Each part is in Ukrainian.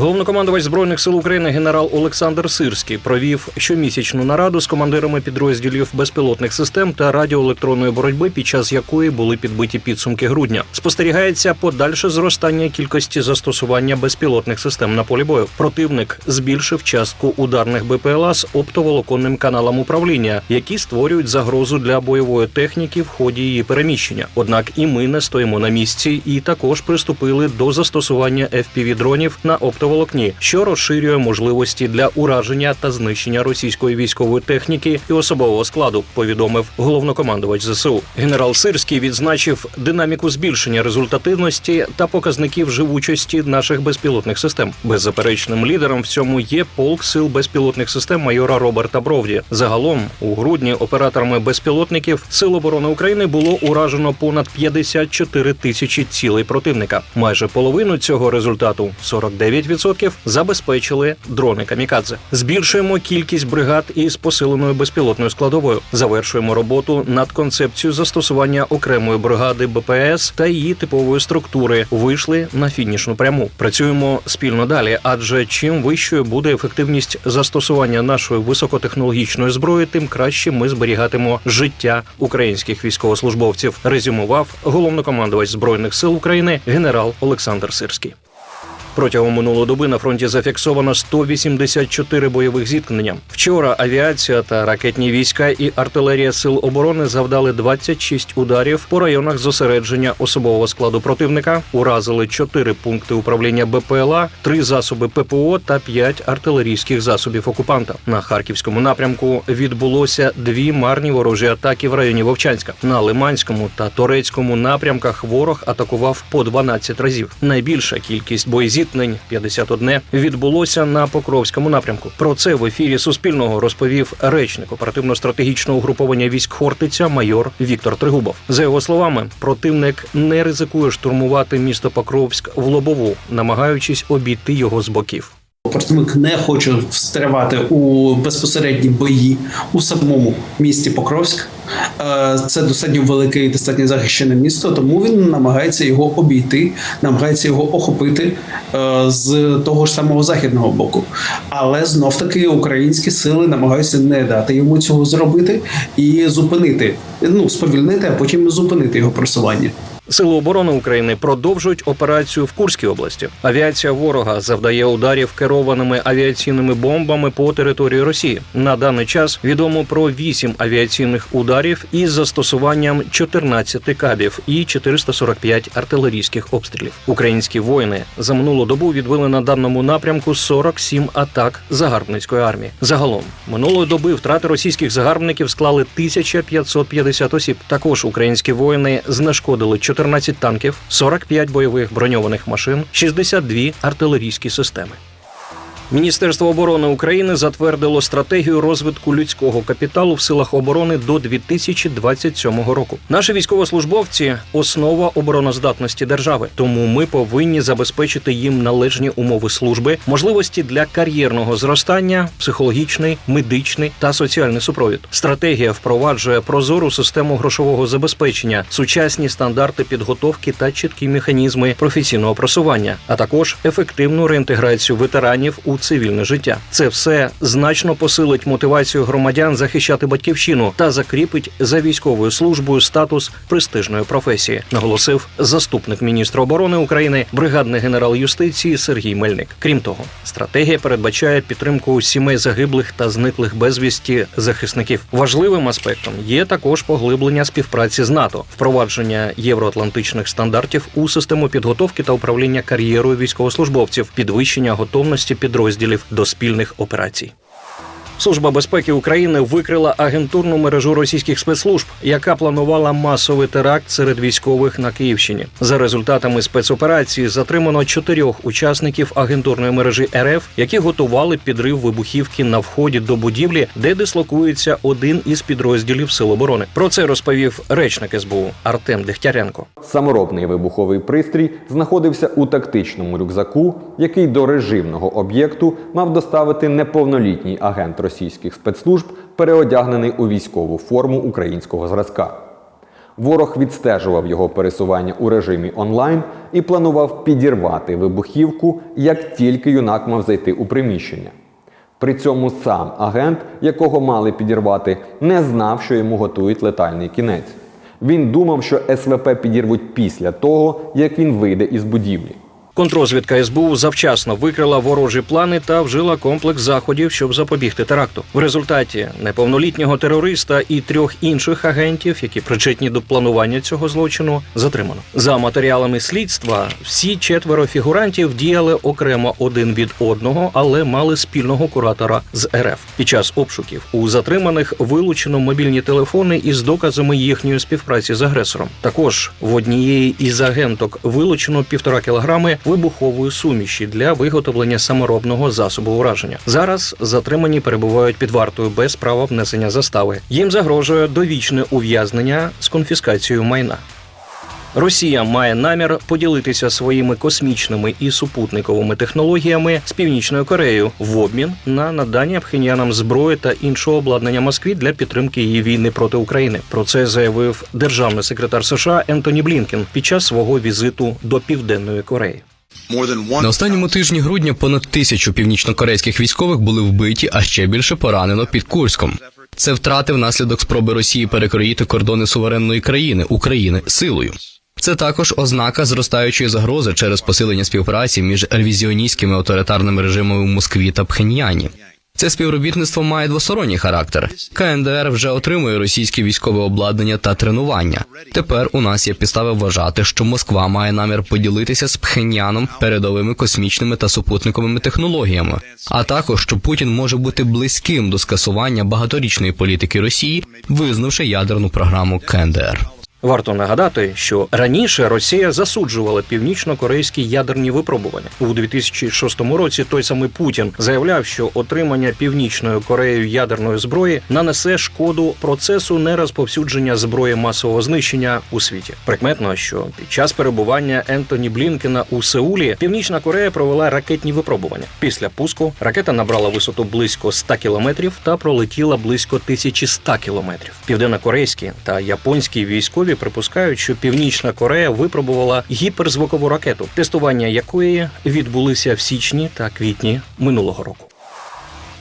Головнокомандувач збройних сил України генерал Олександр Сирський провів щомісячну нараду з командирами підрозділів безпілотних систем та радіоелектронної боротьби, під час якої були підбиті підсумки грудня. Спостерігається подальше зростання кількості застосування безпілотних систем на полі бою. Противник збільшив частку ударних БПЛА з оптоволоконним каналом управління, які створюють загрозу для бойової техніки в ході її переміщення. Однак і ми не стоїмо на місці і також приступили до застосування fpv дронів на оптоволокні, що розширює можливості для ураження та знищення російської військової техніки і особового складу. Повідомив головнокомандувач ЗСУ. Генерал Сирський відзначив динаміку збільшення результативності та показників живучості наших безпілотних систем. Беззаперечним лідером в цьому є полк сил безпілотних систем майора Роберта Бровді. Загалом у грудні операторами безпілотників Сил оборони України було уражено понад 54 тисячі цілей противника. Майже половину цього результату 49% забезпечили дрони камікадзе. Збільшуємо кількість бригад із посиленою безпілотною складовою. Завершуємо роботу над концепцією застосування окремої бригади БПС та її типової структури. Вийшли на фінішну пряму. Працюємо спільно далі, адже чим вищою буде ефективність застосування нашої високотехнологічної зброї, тим краще ми зберігатимо життя українських військовослужбовців. Резюмував головнокомандувач збройних сил України генерал Олександр Сирський. Протягом минулої доби на фронті зафіксовано 184 бойових зіткнення. Вчора авіація та ракетні війська і артилерія сил оборони завдали 26 ударів по районах зосередження особового складу противника. Уразили 4 пункти управління БПЛА, 3 засоби ППО та 5 артилерійських засобів окупанта. На харківському напрямку відбулося дві марні ворожі атаки в районі Вовчанська. На Лиманському та Торецькому напрямках ворог атакував по 12 разів. Найбільша кількість боєзіткнень 51, відбулося на Покровському напрямку. Про це в ефірі Суспільного розповів речник оперативно-стратегічного угруповання військ Хортиця майор Віктор Тригубов. За його словами, противник не ризикує штурмувати місто Покровськ в лобову, намагаючись обійти його з боків. Противник не хоче встрявати у безпосередні бої у самому місті Покровськ. Е, Це достатньо велике і достатньо захищене місто, тому він намагається його обійти, намагається його охопити е, з того ж самого західного боку. Але знов таки українські сили намагаються не дати йому цього зробити і зупинити, ну сповільнити, а потім зупинити його просування. Сили оборони України продовжують операцію в Курській області. Авіація ворога завдає ударів керованими авіаційними бомбами по території Росії. На даний час відомо про 8 авіаційних ударів із застосуванням 14 кабів і 445 артилерійських обстрілів. Українські воїни за минулу добу відбили на даному напрямку 47 атак загарбницької армії. Загалом минулої доби втрати російських загарбників склали 1550 осіб. Також українські воїни знешкодили 14 танків, 45 бойових броньованих машин, 62 артилерійські системи. Міністерство оборони України затвердило стратегію розвитку людського капіталу в силах оборони до 2027 року. Наші військовослужбовці основа обороноздатності держави, тому ми повинні забезпечити їм належні умови служби, можливості для кар'єрного зростання, психологічний, медичний та соціальний супровід. Стратегія впроваджує прозору систему грошового забезпечення, сучасні стандарти підготовки та чіткі механізми професійного просування, а також ефективну реінтеграцію ветеранів у цивільне життя. Це все значно посилить мотивацію громадян захищати батьківщину та закріпить за військовою службою статус престижної професії, наголосив заступник міністра оборони України, бригадний генерал юстиції Сергій Мельник. Крім того, стратегія передбачає підтримку сімей загиблих та зниклих безвісті захисників. Важливим аспектом є також поглиблення співпраці з НАТО, впровадження євроатлантичних стандартів у систему підготовки та управління кар'єрою військовослужбовців, підвищення готовності підрозділів до спільних операцій. Служба безпеки України викрила агентурну мережу російських спецслужб, яка планувала масовий теракт серед військових на Київщині. За результатами спецоперації затримано чотирьох учасників агентурної мережі РФ, які готували підрив вибухівки на вході до будівлі, де дислокується один із підрозділів Сил оборони. Про це розповів речник СБУ Артем Дегтяренко. Саморобний вибуховий пристрій знаходився у тактичному рюкзаку, який до режимного об'єкту мав доставити неповнолітній агент російських спецслужб, переодягнений у військову форму українського зразка. Ворог відстежував його пересування у режимі онлайн і планував підірвати вибухівку, як тільки юнак мав зайти у приміщення. При цьому сам агент, якого мали підірвати, не знав, що йому готують летальний кінець. Він думав, що СВП підірвуть після того, як він вийде із будівлі. Контрозвідка СБУ завчасно викрила ворожі плани та вжила комплекс заходів, щоб запобігти теракту. В результаті неповнолітнього терориста і трьох інших агентів, які причетні до планування цього злочину, затримано. За матеріалами слідства всі четверо фігурантів діяли окремо один від одного, але мали спільного куратора з РФ. Під час обшуків у затриманих вилучено мобільні телефони із доказами їхньої співпраці з агресором. Також в однієї із агенток вилучено півтора кілограми вибухової суміші для виготовлення саморобного засобу ураження. Зараз затримані перебувають під вартою без права внесення застави. Їм загрожує довічне ув'язнення з конфіскацією майна. Росія має намір поділитися своїми космічними і супутниковими технологіями з північною Кореєю в обмін на надання пхеньянам зброї та іншого обладнання Москві для підтримки її війни проти України. Про це заявив державний секретар США Ентоні Блінкен під час свого візиту до Південної Кореї. На останньому тижні грудня понад тисячу північнокорейських військових були вбиті, а ще більше поранено під Курськом. Це втрати внаслідок спроби Росії перекроїти кордони суверенної країни України силою. Це також ознака зростаючої загрози через посилення співпраці між ревізіоністськими авторитарними режимами в Москві та Пхеньяні. Це співробітництво має двосторонній характер. КНДР вже отримує російське військове обладнання та тренування. Тепер у нас є підстави вважати, що Москва має намір поділитися з Пхеньяном передовими космічними та супутниковими технологіями, а також що Путін може бути близьким до скасування багаторічної політики Росії, визнавши ядерну програму КНДР. Варто нагадати, що раніше Росія засуджувала північно-корейські ядерні випробування у 2006 році. Той самий Путін заявляв, що отримання північною Кореєю ядерної зброї нанесе шкоду процесу нерозповсюдження зброї масового знищення у світі. Прикметно, що під час перебування Ентоні Блінкена у Сеулі Північна Корея провела ракетні випробування. Після пуску ракета набрала висоту близько 100 кілометрів та пролетіла близько 1100 кілометрів. Південнокорейські та японські військові припускають, що Північна Корея випробувала гіперзвукову ракету, тестування якої відбулися в січні та квітні минулого року.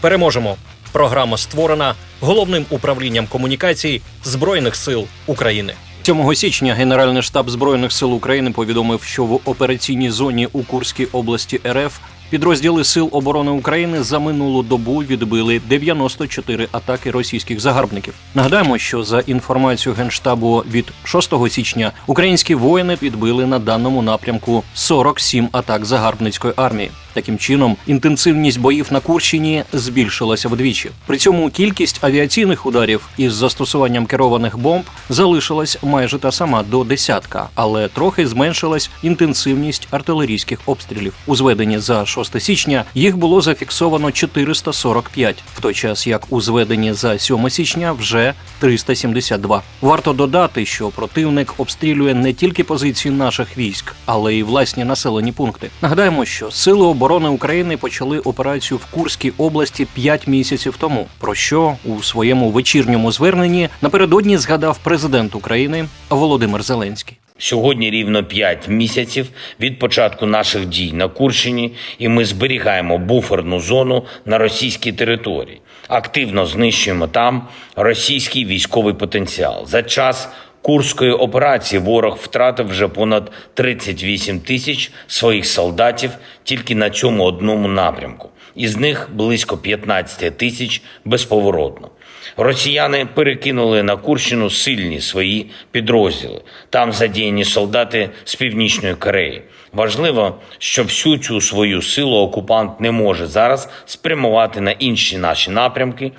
Переможемо. Програма створена головним управлінням комунікацій Збройних сил України. 7 січня Генеральний штаб Збройних сил України повідомив, що в операційній зоні у Курській області РФ підрозділи Сил оборони України за минулу добу відбили 94 атаки російських загарбників. Нагадаємо, що за інформацією генштабу від 6 січня українські воїни відбили на даному напрямку 47 атак загарбницької армії. Таким чином, інтенсивність боїв на Курщині збільшилася вдвічі. При цьому кількість авіаційних ударів із застосуванням керованих бомб залишилась майже та сама до десятка, але трохи зменшилась інтенсивність артилерійських обстрілів. У зведенні за 6 січня їх було зафіксовано 445, в той час як у зведенні за 7 січня вже 372. Варто додати, що противник обстрілює не тільки позиції наших військ, але й власні населені пункти. Нагадаємо, що сили оборони України почали операцію в Курській області 5 місяців тому. Про що у своєму вечірньому зверненні напередодні згадав президент України Володимир Зеленський. Сьогодні рівно 5 місяців від початку наших дій на Курщині, і ми зберігаємо буферну зону на російській території. Активно знищуємо там російський військовий потенціал. За час Курської операції ворог втратив вже понад 38 тисяч своїх солдатів тільки на цьому одному напрямку. Із них близько 15 тисяч безповоротно. Росіяни перекинули на Курщину сильні свої підрозділи. Там задіяні солдати з північної Кореї. Важливо, що всю цю свою силу окупант не може зараз спрямувати на інші наші напрямки,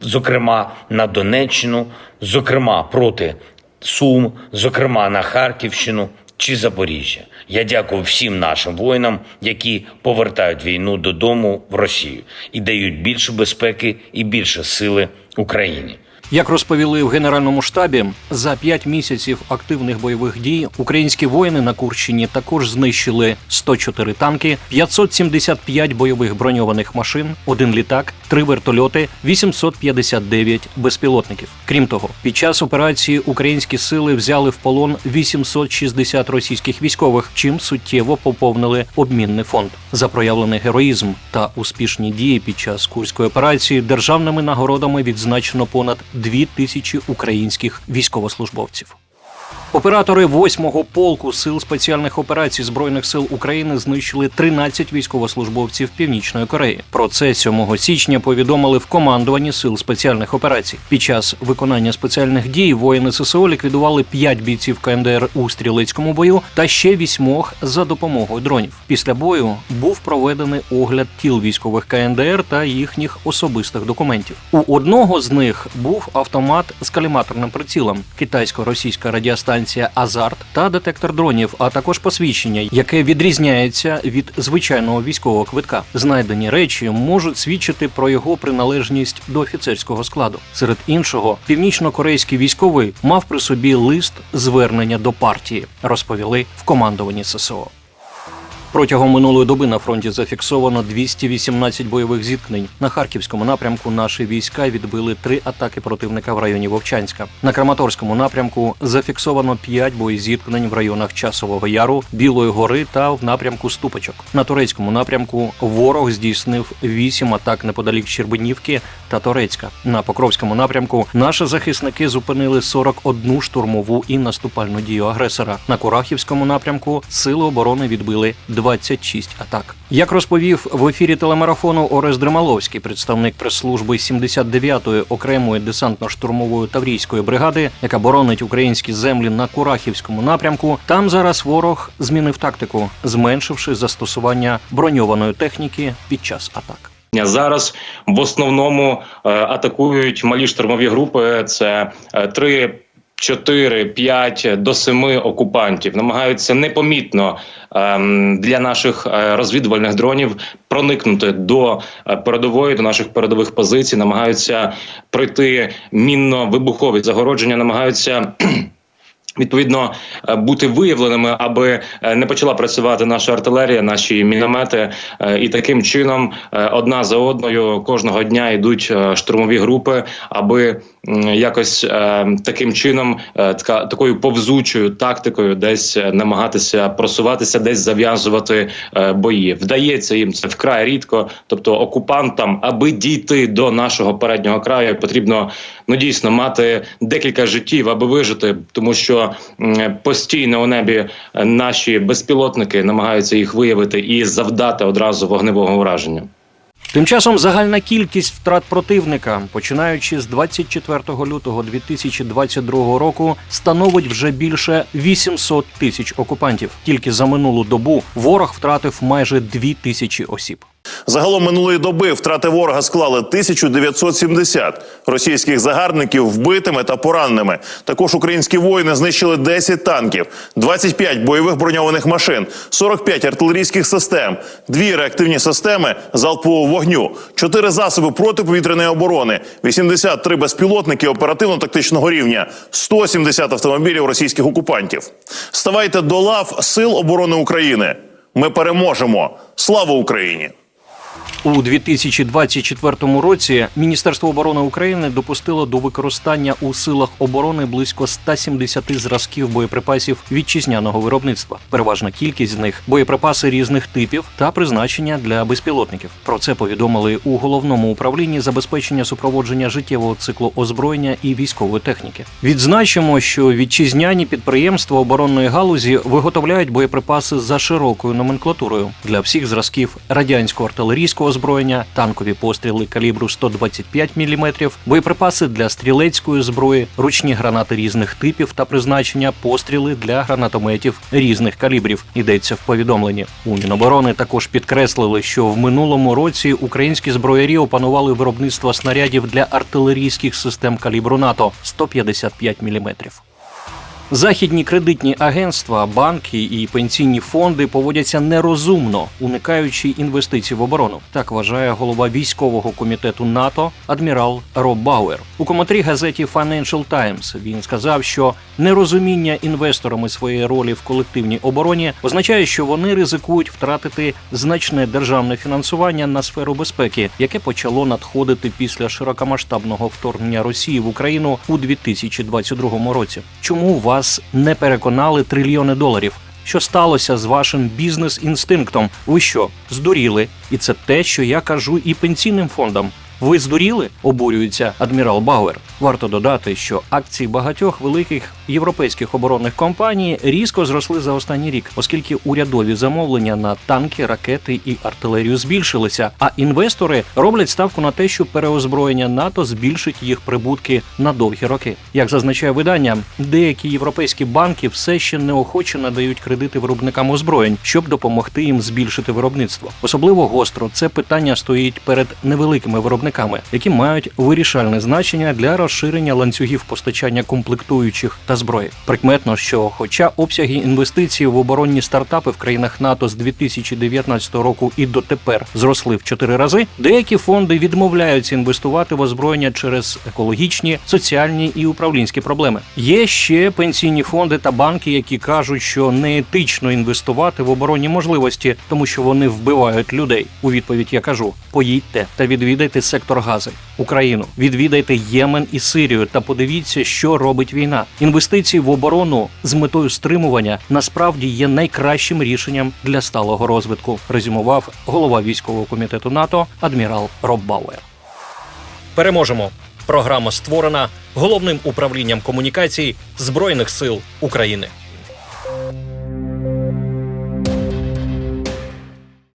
зокрема на Донеччину, зокрема проти Сум, зокрема на Харківщину чи Запоріжжя. Я дякую всім нашим воїнам, які повертають війну додому в Росію і дають більше безпеки і більше сили Україні. Як розповіли в генеральному штабі, за п'ять місяців активних бойових дій українські воїни на Курщині також знищили 104 танки, 575 бойових броньованих машин, один літак, три вертольоти, 859 безпілотників. Крім того, під час операції українські сили взяли в полон 860 російських військових, чим суттєво поповнили обмінний фонд. За проявлений героїзм та успішні дії під час курської операції державними нагородами відзначено понад дві тисячі українських військовослужбовців. Оператори 8-го полку сил спеціальних операцій збройних сил України знищили 13 військовослужбовців Північної Кореї. Про це 7 січня повідомили в командуванні сил спеціальних операцій. Під час виконання спеціальних дій воїни ССО ліквідували 5 бійців КНДР у стрілецькому бою та ще вісьмох за допомогою дронів. Після бою був проведений огляд тіл військових КНДР та їхніх особистих документів. У одного з них був автомат з каліматорним прицілом, китайсько-російська радіостанція Азарт та детектор дронів, а також посвідчення, яке відрізняється від звичайного військового квитка. Знайдені речі можуть свідчити про його приналежність до офіцерського складу. Серед іншого, північно-корейський військовий мав при собі лист звернення до партії, розповіли в командуванні ССО. Протягом минулої доби на фронті зафіксовано 218 бойових зіткнень. На харківському напрямку наші війська відбили три атаки противника в районі Вовчанська. На Краматорському напрямку зафіксовано 5 боєзіткнень в районах Часового Яру, Білої гори та в напрямку Ступочок. На турецькому напрямку ворог здійснив 8 атак неподалік Щербинівки та Торецька. На Покровському напрямку наші захисники зупинили 41 штурмову і наступальну дію агресора. На Курахівському напрямку сили оборони відбили 26 атак. Як розповів в ефірі телемарафону Орес Дремаловський, представник прес-служби 79-ї окремої десантно-штурмової таврійської бригади, яка боронить українські землі на Курахівському напрямку, там зараз ворог змінив тактику, зменшивши застосування броньованої техніки під час атак. Зараз в основному е, атакують малі штурмові групи. Це е, три. 4, 5 до 7 окупантів. Намагаються непомітно ем, для наших е, розвідувальних дронів проникнути до е, передової, до наших передових позицій, намагаються пройти мінно-вибухові загородження, намагаються Відповідно, е, бути виявленими, аби е, не почала працювати наша артилерія, наші міномети, Е, і таким чином одна за одною кожного дня йдуть штурмові групи, аби якось таким чином, такою повзучою тактикою, десь намагатися просуватися, десь зав'язувати бої. Вдається їм це вкрай рідко. Тобто, окупантам, аби дійти до нашого переднього краю, потрібно ну дійсно мати декілька життів, аби вижити, тому що постійно у небі е, наші безпілотники намагаються їх виявити і завдати одразу вогневого ураження. Тим часом загальна кількість втрат противника, починаючи з 24 лютого 2022 року, становить вже більше 800 тисяч окупантів. Тільки за минулу добу ворог втратив майже 2 тисячі осіб. Загалом минулої доби втрати ворога склали 1970 російських загарбників вбитими та пораненими. Також українські воїни знищили 10 танків, 25 бойових броньованих машин, 45 артилерійських систем, 2 реактивні системи залпового вогню, 4 засоби протиповітряної оборони, 83 безпілотники оперативно-тактичного рівня, 170 автомобілів російських окупантів. Ставайте до лав Сил оборони України. Ми переможемо. Слава Україні! У 2024 році Міністерство оборони України допустило до використання у силах оборони близько 170 зразків боєприпасів вітчизняного виробництва. Переважна кількість з них боєприпаси різних типів та призначення для безпілотників. Про це повідомили у головному управлінні забезпечення супроводження життєвого циклу озброєння і військової техніки. Відзначимо, що вітчизняні підприємства оборонної галузі виготовляють боєприпаси за широкою номенклатурою для всіх зразків радянського артилерійського озброєння, танкові постріли калібру 125 мм, боєприпаси для стрілецької зброї, ручні гранати різних типів та призначення, постріли для гранатометів різних калібрів. Йдеться в повідомленні. У Міноборони також підкреслили, що в минулому році українські зброярі опанували виробництво снарядів для артилерійських систем калібру НАТО 155 мм. Західні кредитні агентства, банки і пенсійні фонди поводяться нерозумно, уникаючи інвестицій в оборону. Так вважає голова військового комітету НАТО адмірал Роб Бауер. У коментарі газеті Financial Times він сказав, що нерозуміння інвесторами своєї ролі в колективній обороні означає, що вони ризикують втратити значне державне фінансування на сферу безпеки, яке почало надходити після широкомасштабного вторгнення Росії в Україну у 2022 році. Чому вас не переконали трильйони доларів? Що сталося з вашим бізнес-інстинктом? Ви що, здуріли? І це те, що я кажу і пенсійним фондам. Ви здуріли? обурюється адмірал Бауер. Варто додати, що акції багатьох великих європейських оборонних компаній різко зросли за останній рік, оскільки урядові замовлення на танки, ракети і артилерію збільшилися. А інвестори роблять ставку на те, що переозброєння НАТО збільшить їх прибутки на довгі роки. Як зазначає видання, деякі європейські банки все ще неохоче надають кредити виробникам озброєнь, щоб допомогти їм збільшити виробництво. Особливо гостро це питання стоїть перед невеликими виробниками, які мають вирішальне значення для розширення ланцюгів постачання комплектуючих та зброї. Прикметно, що, хоча обсяги інвестицій в оборонні стартапи в країнах НАТО з 2019 року і дотепер зросли в чотири рази, деякі фонди відмовляються інвестувати в озброєння через екологічні, соціальні і управлінські проблеми. Є ще пенсійні фонди та банки, які кажуть, що неетично інвестувати в оборонні можливості, тому що вони вбивають людей. У відповідь я кажу: поїдьте та відвідайте сектор гази, Україну, відвідайте Ємен і Сирію та подивіться, що робить війна. Інвестиції в оборону з метою стримування насправді є найкращим рішенням для сталого розвитку. Резюмував голова військового комітету НАТО адмірал Роб Бауер. Переможемо. Програма створена головним управлінням комунікацій Збройних сил України.